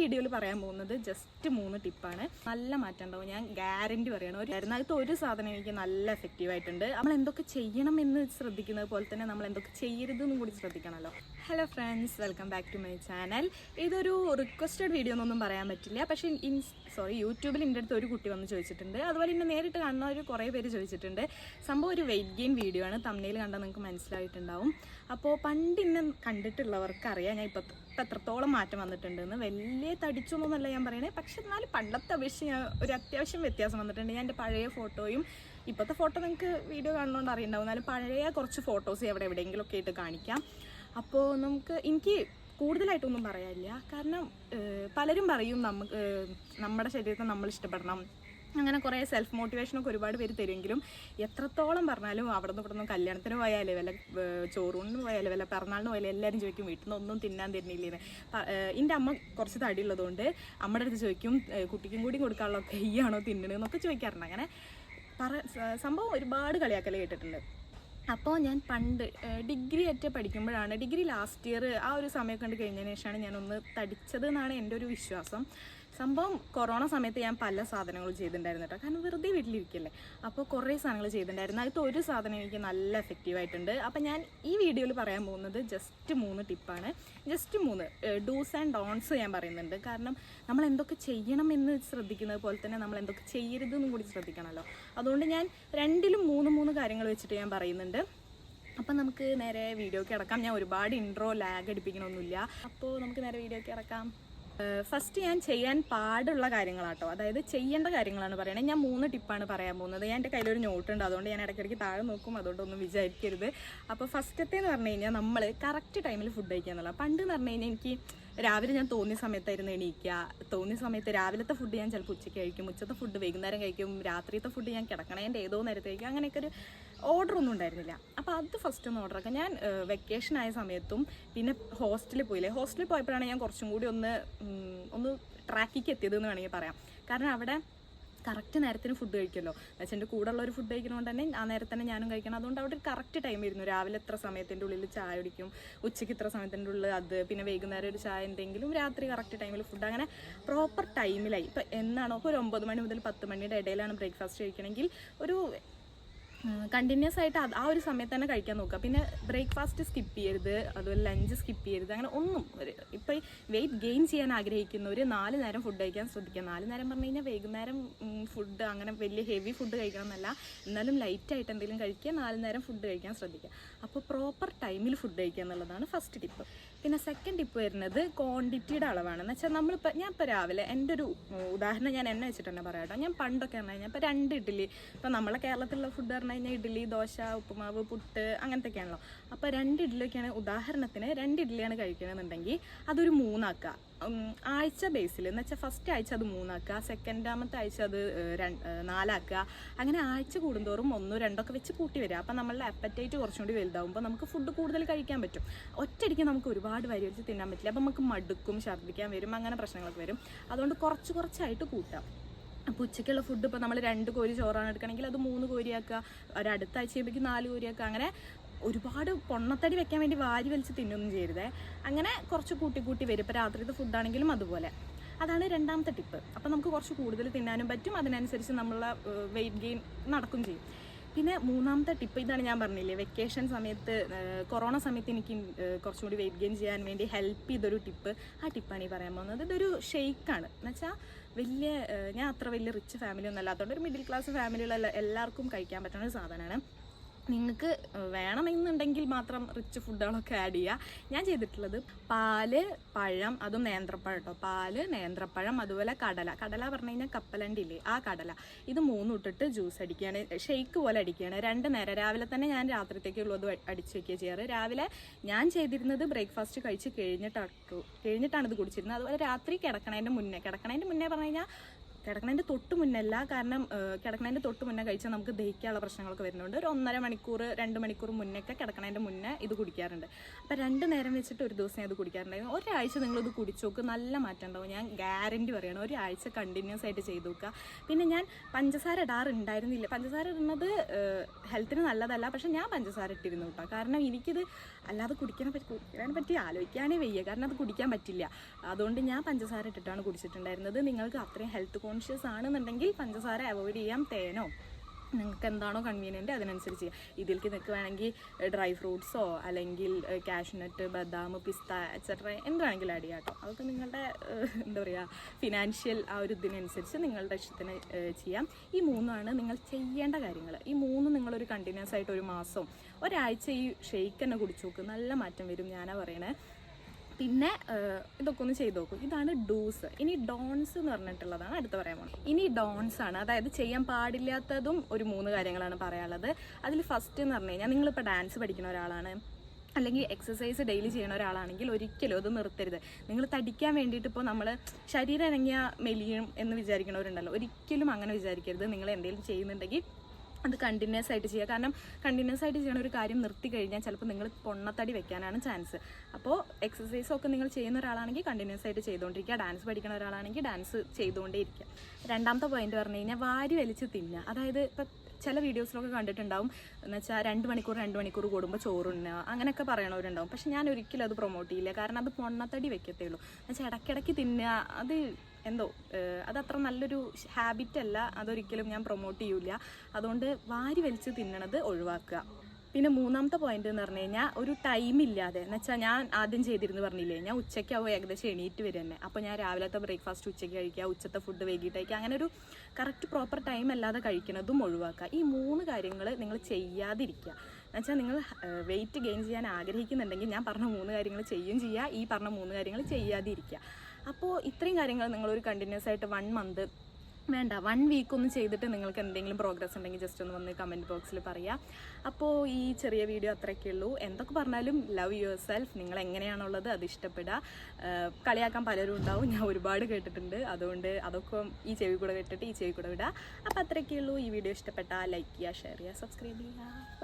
വീഡിയോയിൽ പറയാൻ പോകുന്നത് ജസ്റ്റ് മൂന്ന് ടിപ്പാണ് നല്ല മാറ്റം ഉണ്ടാവും. ഞാൻ ഗ്യാരണ്ടി പറയണം. ഒരു അതിനകത്ത് ഒരു സാധനം എനിക്ക് നല്ല എഫക്റ്റീവ് ആയിട്ടുണ്ട്. നമ്മൾ എന്തൊക്കെ ചെയ്യണം എന്ന് ശ്രദ്ധിക്കുന്നത് പോലെ തന്നെ നമ്മൾ എന്തൊക്കെ ചെയ്യരുത് ചെയ്യരുതെന്നും കൂടി ശ്രദ്ധിക്കണമല്ലോ hello friends welcome back to my channel ഇതൊരു റിക്വസ്റ്റഡ് വീഡിയോ എന്നൊന്നും പറയാൻ പറ്റില്ല. പക്ഷേ ഇൻ സോറി യൂട്യൂബിൽ എന്റെ അടുത്ത് ഒരു കുട്ടി വന്ന് ചോദിച്ചിട്ടുണ്ട്. അതുപോലെ എന്നെ നേരിട്ട് കാണുന്നവർ കുറേ പേര് ചോദിച്ചിട്ടുണ്ട്. സംഭവം ഒരു വെയിറ്റ് ഗെയിൻ വീഡിയോ ആണ്. തമ്മിൽ കണ്ടാൽ നിങ്ങൾക്ക് മനസ്സിലായിട്ടുണ്ടാവും. അപ്പോൾ പണ്ട് ഇന്നെ കണ്ടിട്ടുള്ളവർക്ക് അറിയാം ഞാൻ ഇപ്പൊ എത്രത്തോളം മാറ്റം വന്നിട്ടുണ്ടെന്ന്. വലിയ തടിച്ചൊന്നുമല്ല ഞാൻ പറയണേ പക്ഷെ എന്നാലും പണ്ടത്തെ അപേക്ഷിച്ച് ഞാൻ ഒരു അത്യാവശ്യം വ്യത്യാസം വന്നിട്ടുണ്ട്. ഞാൻ എന്റെ പഴയ ഫോട്ടോയും ഇപ്പോഴത്തെ ഫോട്ടോ നിങ്ങൾക്ക് വീഡിയോ കാണുന്നതുകൊണ്ട് അറിയണ്ടാവും. എന്നാലും പഴയ കുറച്ച് ഫോട്ടോസ് എവിടെ എവിടെയെങ്കിലുമൊക്കെ ആയിട്ട് കാണിക്കാം. അപ്പോൾ നമുക്ക് എനിക്ക് കൂടുതലായിട്ടൊന്നും പറയാനില്ല. കാരണം പലരും പറയും നമുക്ക് നമ്മുടെ ശരീരത്തെ നമ്മൾ ഇഷ്ടപ്പെടണം. അങ്ങനെ കുറേ സെൽഫ് മോട്ടിവേഷനൊക്കെ ഒരുപാട് പേര് തരുമെങ്കിലും എത്രത്തോളം പറഞ്ഞാലും അവിടെ നിന്ന് ഇവിടെ നിന്ന് കല്യാണത്തിന് പോയാലേ വല്ല ചോറൂണിന് പോയാലേ വല്ല പിറന്നാളിന് പോയാലും എല്ലാവരും ചോദിക്കും വീട്ടിൽ നിന്ന് ഒന്നും തിന്നാൻ തരുന്നില്ലേന്ന്. എന്റെ അമ്മ കുറച്ച് തടി ഉള്ളതുകൊണ്ട് അമ്മയുടെ അടുത്ത് ചോദിക്കും കുട്ടിക്കും കൂടി കൊടുക്കാനുള്ളതൊക്കെ ഈ ആണോ തിന്നണെന്നൊക്കെ ചോദിക്കാറുണ്ട്. അങ്ങനെ പറ സംഭവം ഒരുപാട് കളിയാക്കൽ കേട്ടിട്ടുണ്ട്. അപ്പോൾ ഞാൻ പണ്ട് ഡിഗ്രി അറ്റ് പഠിക്കുമ്പോഴാണ് ഡിഗ്രി ലാസ്റ്റ് ഇയർ ആ ഒരു സമയം കണ്ട് കഴിഞ്ഞതിന് ശേഷമാണ് ഞാനൊന്ന് തടിച്ചത് എന്നാണ് എന്റെ ഒരു വിശ്വാസം. സംഭവം കൊറോണ സമയത്ത് ഞാൻ പല സാധനങ്ങളും ചെയ്തിട്ടുണ്ടായിരുന്നു കേട്ടോ. കാരണം വെറുതെ വീട്ടിലിരിക്കല്ലേ. അപ്പോൾ കുറേ സാധനങ്ങൾ ചെയ്തിട്ടുണ്ടായിരുന്നു. അതിൽ ഒരു സാധനം എനിക്ക് നല്ല എഫക്റ്റീവ് ആയിട്ടുണ്ട്. അപ്പോൾ ഞാൻ ഈ വീഡിയോയിൽ പറയാൻ പോകുന്നത് ജസ്റ്റ് മൂന്ന് ടിപ്പാണ് ജസ്റ്റ് മൂന്ന് ഡൂസ് ആൻഡ് ഡോൺസ് ഞാൻ പറയുന്നുണ്ട്. കാരണം നമ്മൾ എന്തൊക്കെ ചെയ്യണം എന്ന് ശ്രദ്ധിക്കുന്നത് പോലെ തന്നെ നമ്മൾ എന്തൊക്കെ ചെയ്യരുതെന്നും കൂടി ശ്രദ്ധിക്കണമല്ലോ അതുകൊണ്ട് ഞാൻ രണ്ടിലും മൂന്ന് മൂന്ന് കാര്യങ്ങൾ വെച്ചിട്ട് ഞാൻ പറയുന്നുണ്ട്. അപ്പം നമുക്ക് നേരെ വീഡിയോക്ക് ഇറക്കാം ഞാൻ ഒരുപാട് ഇൻട്രോ ലാഗ് അടിപ്പിക്കണമൊന്നുമില്ല അപ്പോൾ നമുക്ക് നേരെ വീഡിയോക്ക് ഇറക്കാം ഫസ്റ്റ് ഞാൻ ചെയ്യാൻ പാടുള്ള കാര്യങ്ങളാട്ടോ. അതായത് ചെയ്യേണ്ട കാര്യങ്ങളാണ് പറയുന്നത് ഞാൻ മൂന്ന് ടിപ്പാണ് പറയാൻ പോകുന്നത്. ഞാൻ എന്റെ കയ്യിലൊരു നോട്ട് ഉണ്ട്. അതുകൊണ്ട് ഞാൻ ഇടയ്ക്കിടയ്ക്ക് താഴെ നോക്കും. അതുകൊണ്ടൊന്നും വിചാരിക്കരുത്. അപ്പോൾ ഫസ്റ്റത്തെ എന്ന് പറഞ്ഞു കഴിഞ്ഞാൽ നമ്മൾ കറക്റ്റ് ടൈമിൽ ഫുഡ് കഴിക്കുക എന്നുള്ള പണ്ട് എന്ന് പറഞ്ഞു കഴിഞ്ഞാൽ എനിക്ക് രാവിലെ ഞാൻ തോന്നിയ സമയത്തായിരുന്നു എണീക്കുക. തോന്നിയ സമയത്ത് രാവിലത്തെ ഫുഡ് ഞാൻ ചിലപ്പോൾ ഉച്ചയ്ക്ക് കഴിക്കും. ഉച്ചത്തെ ഫുഡ് വൈകുന്നേരം കഴിക്കും. രാത്രിയത്തെ ഫുഡ് ഞാൻ കിടക്കണേന്റെ ഏതോ നേരത്തെ കഴിക്കും അങ്ങനെയൊക്കെ ഒരു ഓർഡർ ഒന്നും ഉണ്ടായിരുന്നില്ല. അപ്പോൾ അത് ഫസ്റ്റ് ഒന്ന് ഓർഡർ ആക്കാം. ഞാൻ വെക്കേഷൻ ആയ സമയത്തും പിന്നെ ഹോസ്റ്റലിൽ പോയില്ലേ? ഹോസ്റ്റലിൽ പോയപ്പോഴാണ് ഞാൻ കുറച്ചും കൂടി ഒന്ന് ഒന്ന് ട്രാക്കിക്ക് എത്തിയത് എന്ന് വേണമെങ്കിൽ പറയാം. കാരണം അവിടെ കറക്റ്റ് നേരത്തിന് ഫുഡ് കഴിക്കുമല്ലോ. എന്നുവെച്ചാൽ എന്റെ കൂടെ ഉള്ളൊരു ഫുഡ് കഴിക്കുന്നതുകൊണ്ട് തന്നെ ആ നേരത്തെ തന്നെ ഞാനും കഴിക്കണം. അതുകൊണ്ട് അവിടെ ഒരു കറക്റ്റ് ടൈം ഇരുന്നു രാവിലെ എത്ര സമയത്തിന്റെ ഉള്ളിൽ ചായ കുടിക്കും ഉച്ചയ്ക്ക് ഇത്ര സമയത്തിന്റെ ഉള്ളിൽ അത് പിന്നെ വൈകുന്നേരം ഒരു ചായ എന്തെങ്കിലും രാത്രി കറക്റ്റ് ടൈമിൽ ഫുഡ് അങ്ങനെ പ്രോപ്പർ ടൈമിലായി ഇപ്പം എന്നാണോ ഒരു ഒമ്പത് മണി മുതൽ പത്ത് മണിയുടെ ഇടയിലാണ് ബ്രേക്ക്ഫാസ്റ്റ് കഴിക്കണമെങ്കിൽ ഒരു കണ്ടിന്യൂസ് ആയിട്ട് ആ ഒരു സമയത്ത് തന്നെ കഴിക്കാൻ നോക്കുക. പിന്നെ ബ്രേക്ക്ഫാസ്റ്റ് സ്കിപ്പ് ചെയ്യരുത് അതുപോലെ ലഞ്ച് സ്കിപ്പ് ചെയ്യരുത് അങ്ങനെ ഒന്നും ഒരു ഇപ്പോൾ വെയിറ്റ് ഗെയിൻ ചെയ്യാൻ ആഗ്രഹിക്കുന്ന ഒരു നാല് നേരം ഫുഡ് കഴിക്കാൻ ശ്രദ്ധിക്കുക. നാല് നേരം പറഞ്ഞു കഴിഞ്ഞാൽ വൈകുന്നേരം ഫുഡ് അങ്ങനെ വലിയ ഹെവി ഫുഡ് കഴിക്കണം എന്നല്ല. എന്നാലും ലൈറ്റ് ആയിട്ട് എന്തെങ്കിലും കഴിക്കുക നാല് നേരം ഫുഡ് കഴിക്കാൻ ശ്രദ്ധിക്കുക. അപ്പോൾ പ്രോപ്പർ ടൈമിൽ ഫുഡ് കഴിക്കുക എന്നുള്ളതാണ് ഫസ്റ്റ് ടിപ്പ് പിന്നെ സെക്കൻഡ് ടിപ്പ് വരുന്നത് ക്വാണ്ടിറ്റിയുടെ അളവാണ്. എന്ന് വെച്ചാൽ നമ്മളിപ്പോൾ ഞാൻ ഇപ്പോൾ രാവിലെ എന്റെ ഒരു ഉദാഹരണം ഞാൻ എന്നെ വെച്ചിട്ട് തന്നെ പറയാം കേട്ടോ ഞാൻ പണ്ടൊക്കെ പറഞ്ഞു കഴിഞ്ഞാൽ ഇപ്പോൾ രണ്ട് ഇഡ്ഡലി ഇപ്പോൾ നമ്മളെ കേരളത്തിലുള്ള ഫുഡ് പറഞ്ഞു കഴിഞ്ഞാൽ ഇഡ്ഡലി ദോശ ഉപ്പുമാവ് പുട്ട് അങ്ങനത്തെയൊക്കെയാണല്ലോ. അപ്പോൾ രണ്ട് ഇഡ്ഡലിയൊക്കെയാണ് ഉദാഹരണത്തിന് രണ്ട് ഇഡ്ഡലിയാണ് കഴിക്കണമെന്നുണ്ടെങ്കിൽ അതൊരു മൂന്നാക്കുക ആഴ്ച ബേസിൽ എന്ന് വെച്ചാൽ ഫസ്റ്റ് ആഴ്ച അത് മൂന്നാക്കുക സെക്കൻഡാമത്തെ ആഴ്ച അത് നാലാക്കുക അങ്ങനെ ആഴ്ച കൂടുന്തോറും ഒന്നോ രണ്ടോ ഒക്കെ വെച്ച് കൂട്ടി വരിക അപ്പം നമ്മളുടെ അപ്പറ്റൈറ്റ് കുറച്ചും കൂടി വലുതാവുമ്പോൾ നമുക്ക് ഫുഡ് കൂടുതൽ കഴിക്കാൻ പറ്റും. ഒറ്റയടിക്ക് നമുക്ക് ഒരുപാട് വരി തിന്നാൻ പറ്റില്ല. അപ്പം നമുക്ക് മടുക്കും ഛർദ്ദിക്കാൻ വരും അങ്ങനെ പ്രശ്നങ്ങളൊക്കെ വരും. അതുകൊണ്ട് കുറച്ച് കുറച്ചായിട്ട് കൂട്ടാം. അപ്പോൾ ഉച്ചയ്ക്കുള്ള ഫുഡ് ഇപ്പോൾ നമ്മൾ രണ്ട് കോരി ചോറാണ് എടുക്കണമെങ്കിൽ അത് മൂന്ന് കോരിയാക്കുക ഒരു അടുത്ത ആഴ്ച കഴിയുമ്പോഴേക്കും നാല് കോരിയാക്കുക അങ്ങനെ ഒരുപാട് പൊണ്ണത്തടി വെക്കാൻ വേണ്ടി വാരി വലിച്ച് തിന്നൊന്നും ചെയ്യരുതേ. അങ്ങനെ കുറച്ച് കൂട്ടി കൂട്ടി വരും. ഇപ്പോൾ രാത്രിത്തെ ഫുഡാണെങ്കിലും അതുപോലെ. അതാണ് രണ്ടാമത്തെ ടിപ്പ് അപ്പോൾ നമുക്ക് കുറച്ച് കൂടുതൽ തിന്നാനും പറ്റും. അതിനനുസരിച്ച് നമ്മളെ വെയിറ്റ് ഗെയിൻ നടക്കും ചെയ്യും. പിന്നെ മൂന്നാമത്തെ ടിപ്പ് ഇതാണ് ഞാൻ പറഞ്ഞില്ലേ വെക്കേഷൻ സമയത്ത് കൊറോണ സമയത്ത് എനിക്ക് കുറച്ചും കൂടി വെയിറ്റ് ഗെയിൻ ചെയ്യാൻ വേണ്ടി ഹെൽപ്പ് ചെയ്തൊരു ടിപ്പ് ആ ടിപ്പാണ് ഈ പറയാൻ പോകുന്നത്. ഇതൊരു ഷെയ്ക്കാണ് എന്നുവെച്ചാൽ വലിയ ഞാൻ അത്ര വലിയ റിച്ച് ഫാമിലി ഒന്നും അല്ലാത്തതുകൊണ്ട് ഒരു മിഡിൽ ക്ലാസ് ഫാമിലിയുള്ള എല്ലാവർക്കും കഴിക്കാൻ പറ്റുന്ന ഒരു സാധനമാണ്. നിങ്ങൾക്ക് വേണമെന്നുണ്ടെങ്കിൽ മാത്രം റിച്ച് ഫുഡുകളൊക്കെ ആഡ് ചെയ്യുക ഞാൻ ചെയ്തിട്ടുള്ളത് പാൽ പഴം അതും നേന്ത്രപ്പഴം കേട്ടോ പാൽ നേന്ത്രപ്പഴം അതുപോലെ കടല. കടല പറഞ്ഞു കഴിഞ്ഞാൽ കപ്പലണ്ടി ഇല്ലേ ആ കടല. ഇത് മൂന്നും ഇട്ടിട്ട് ജ്യൂസ് അടിക്കുകയാണ്. ഷെയ്ക്ക് പോലെ അടിക്കുകയാണ്. രണ്ട് നേരം. രാവിലെ തന്നെ ഞാൻ രാത്രിത്തേക്കുള്ളത് അടിച്ചു വയ്ക്കുക ചെയ്യാറ്. രാവിലെ ഞാൻ ചെയ്തിരുന്നത് ബ്രേക്ക്ഫാസ്റ്റ് കഴിച്ച് കഴിഞ്ഞിട്ടാണ് കഴിഞ്ഞിട്ടാണ് ഇത് കുടിച്ചിരുന്നത്. അതുപോലെ രാത്രി കിടക്കണതിന്റെ മുന്നേ കിടക്കണതിന്റെ മുന്നേ പറഞ്ഞു കഴിഞ്ഞാൽ കിടക്കണതിന്റെ തൊട്ട് മുന്നല്ല കാരണം കിടക്കണതിന്റെ തൊട്ട് മുന്നേ കഴിച്ചാൽ നമുക്ക് ദഹിക്കാനുള്ള പ്രശ്നങ്ങളൊക്കെ വരുന്നുണ്ട്. ഒരു ഒന്നര മണിക്കൂർ രണ്ട് മണിക്കൂർ മുന്നേ ഒക്കെ കിടക്കണതിന്റെ മുന്നേ ഇത് കുടിക്കാറുണ്ട്. അപ്പോൾ രണ്ട് നേരം വെച്ചിട്ട് ഒരു ദിവസം ഇത് കുടിക്കാറുണ്ടായിരുന്നു ഒരാഴ്ച നിങ്ങളിത് കുടിച്ചു നോക്ക് നല്ല മാറ്റം ഉണ്ടാവും. ഞാൻ ഗ്യാരണ്ടി പറയണം ഒരാഴ്ച കണ്ടിന്യൂസ് ആയിട്ട് ചെയ്തു നോക്കുക. പിന്നെ ഞാൻ പഞ്ചസാര ഇടാറുണ്ടായിരുന്നില്ല. പഞ്ചസാര ഇടുന്നത് ഹെൽത്തിന് നല്ലതല്ല പക്ഷെ ഞാൻ പഞ്ചസാര ഇട്ടിരുന്നു കേട്ടോ. കാരണം എനിക്കിത് അല്ലാതെ കുടിക്കാനെ പറ്റി കുടിക്കാനെ പറ്റി ആലോചിക്കാനേ വയ്യ. കാരണം അത് കുടിക്കാൻ പറ്റില്ല. അതുകൊണ്ട് ഞാൻ പഞ്ചസാര ഇട്ടിട്ടാണ് കുടിച്ചിട്ടുണ്ടായിരുന്നത്. നിങ്ങൾക്ക് അത്രയും ഹെൽത്ത് കോൺഷ്യസ് ആണെന്നുണ്ടെങ്കിൽ പഞ്ചസാര അവോയ്ഡ് ചെയ്യാം. തേനോ നിങ്ങൾക്ക് എന്താണോ കൺവീനിയന്റ് അതിനനുസരിച്ച് ചെയ്യാം. ഇതിലേക്ക് നിങ്ങൾക്ക് വേണമെങ്കിൽ ഡ്രൈ ഫ്രൂട്ട്സോ അല്ലെങ്കിൽ കാഷ്നട്ട് ബദാം പിസ്ത എക്സെട്ര എന്ത് വേണമെങ്കിലും ആഡ് ചെയ്യാം കേട്ടോ അതൊക്കെ നിങ്ങളുടെ എന്താ പറയുക ഫിനാൻഷ്യൽ ആ ഒരു ഇതിനനുസരിച്ച് നിങ്ങളുടെ ഇഷ്ടത്തിന് ചെയ്യാം. ഈ മൂന്നാണ് നിങ്ങൾ ചെയ്യേണ്ട കാര്യങ്ങൾ. ഈ മൂന്ന് നിങ്ങളൊരു കണ്ടിന്യൂസ് ആയിട്ട് ഒരു മാസം ഒരാഴ്ച ഈ ഷെയ്ക്ക് തന്നെ കുടിച്ചു നോക്ക്. നല്ല മാറ്റം വരും. ഞാനാ പറയണേ. പിന്നെ ഇതൊക്കെ ഒന്ന് ചെയ്ത് നോക്കും. ഇതാണ് ഡൂസ് ഇനി ഡോൺസ് എന്ന് പറഞ്ഞിട്ടുള്ളതാണ് അടുത്ത് പറയാൻ പോകുന്നത് ഇനി ഡോൺസ് ആണ്. അതായത് ചെയ്യാൻ പാടില്ലാത്തതും ഒരു മൂന്ന് കാര്യങ്ങളാണ് പറയാനുള്ളത്. അതിൽ ഫസ്റ്റ് എന്ന് പറഞ്ഞു കഴിഞ്ഞാൽ നിങ്ങളിപ്പോൾ ഡാൻസ് പഠിക്കുന്ന ഒരാളാണ് അല്ലെങ്കിൽ എക്സസൈസ് ഡെയിലി ചെയ്യുന്ന ഒരാളാണെങ്കിൽ ഒരിക്കലും അത് നിർത്തരുത്. നിങ്ങൾ തടിക്കാൻ വേണ്ടിയിട്ട് ഇപ്പോൾ നമ്മൾ ശരീരം ഇണങ്ങിയ മെലിയും എന്ന് വിചാരിക്കുന്നവരുണ്ടല്ലോ ഒരിക്കലും അങ്ങനെ വിചാരിക്കരുത്. നിങ്ങൾ എന്തെങ്കിലും ചെയ്യുന്നുണ്ടെങ്കിൽ അത് കണ്ടിന്യൂസ് ആയിട്ട് ചെയ്യുക. കാരണം കണ്ടിന്യൂസ് ആയിട്ട് ചെയ്യണ ഒരു കാര്യം നിർത്തി കഴിഞ്ഞാൽ ചിലപ്പോൾ നിങ്ങൾ പൊണ്ണത്തടി വെക്കാനാണ് ചാൻസ് അപ്പോൾ എക്സസൈസ് ഒക്കെ നിങ്ങൾ ചെയ്യുന്ന ഒരാളാണെങ്കിൽ കണ്ടിന്യൂസ് ആയിട്ട് ചെയ്തുകൊണ്ടിരിക്കുക ഡാൻസ് പഠിക്കുന്ന ഒരാളാണെങ്കിൽ ഡാൻസ് ചെയ്തുകൊണ്ടേ ഇരിക്കുക രണ്ടാമത്തെ പോയിന്റ് പറഞ്ഞു കഴിഞ്ഞാൽ വാരി വലിച്ച് തിന്നുക. അതായത് ഇപ്പം ചില വീഡിയോസിലൊക്കെ കണ്ടിട്ടുണ്ടാവും. എന്ന് വെച്ചാൽ രണ്ട് മണിക്കൂർ രണ്ട് മണിക്കൂർ കൂടുമ്പോൾ ചോറുണ്ണുക. അങ്ങനെയൊക്കെ പറയണവരുണ്ടാവും. പക്ഷെ ഞാൻ ഒരിക്കലും അത് പ്രൊമോട്ട് ചെയ്യില്ല. കാരണം അത് പൊണ്ണത്തടി വെക്കത്തേ ഉള്ളൂ. എന്ന് വെച്ചാൽ ഇടയ്ക്കിടയ്ക്ക് തിന്നുക. അത് എന്തോ അതത്ര നല്ലൊരു ഹാബിറ്റ് അല്ല അതൊരിക്കലും ഞാൻ പ്രൊമോട്ട് ചെയ്യൂല അതുകൊണ്ട് വാരി വലിച്ച് തിന്നണത് ഒഴിവാക്കുക. പിന്നെ മൂന്നാമത്തെ പോയിന്റ് എന്ന് പറഞ്ഞു കഴിഞ്ഞാൽ ഒരു ടൈം ഇല്ലാതെ എന്ന് വെച്ചാൽ ഞാൻ ആദ്യം ചെയ്തിരുന്നു പറഞ്ഞില്ലേ ഞാൻ ഉച്ചയ്ക്കാവും ഏകദേശം എണീറ്റ് വരും തന്നെ. അപ്പോൾ ഞാൻ രാവിലത്തെ ബ്രേക്ക്ഫാസ്റ്റ് ഉച്ചയ്ക്ക് കഴിക്കുക ഉച്ചത്തെ ഫുഡ് വൈകിട്ട് കഴിക്കുക അങ്ങനെ ഒരു കറക്റ്റ് പ്രോപ്പർ ടൈം അല്ലാതെ കഴിക്കുന്നതും ഒഴിവാക്കുക. ഈ മൂന്ന് കാര്യങ്ങൾ നിങ്ങൾ ചെയ്യാതിരിക്കുക. എന്നുവെച്ചാൽ നിങ്ങൾ വെയിറ്റ് ഗെയിൻ ചെയ്യാൻ ആഗ്രഹിക്കുന്നുണ്ടെങ്കിൽ ഞാൻ പറഞ്ഞ മൂന്ന് കാര്യങ്ങൾ ചെയ്യും ചെയ്യുക ഈ പറഞ്ഞ മൂന്ന് കാര്യങ്ങൾ ചെയ്യാതിരിക്കുക. അപ്പോൾ ഇത്രയും കാര്യങ്ങൾ നിങ്ങളൊരു കണ്ടിന്യൂസ് ആയിട്ട് വൺ മന്ത് വേണ്ട വൺ വീക്ക് ഒന്ന് ചെയ്തിട്ട് നിങ്ങൾക്ക് എന്തെങ്കിലും പ്രോഗ്രസ് ഉണ്ടെങ്കിൽ ജസ്റ്റ് ഒന്ന് വന്ന് കമന്റ് ബോക്സിൽ പറയാം. അപ്പോൾ ഈ ചെറിയ വീഡിയോ അത്രയൊക്കെ ഉള്ളൂ. എന്തൊക്കെ പറഞ്ഞാലും ലവ് യുവർ സെൽഫ് നിങ്ങൾ എങ്ങനെയാണുള്ളത് അത് ഇഷ്ടപ്പെടുക. കളിയാക്കാൻ പലരും ഉണ്ടാവും. ഞാൻ ഒരുപാട് കേട്ടിട്ടുണ്ട്. അതുകൊണ്ട് അതൊക്കെ ഈ ചെവി കൂടെ കേട്ടിട്ട് ഈ ചെവി കൂടെ വിടുക അപ്പോൾ അത്രയൊക്കെ ഉള്ളൂ. ഈ വീഡിയോ ഇഷ്ടപ്പെട്ടാൽ ലൈക്ക് ചെയ്യുക ഷെയർ ചെയ്യുക സബ്സ്ക്രൈബ് ചെയ്യുക.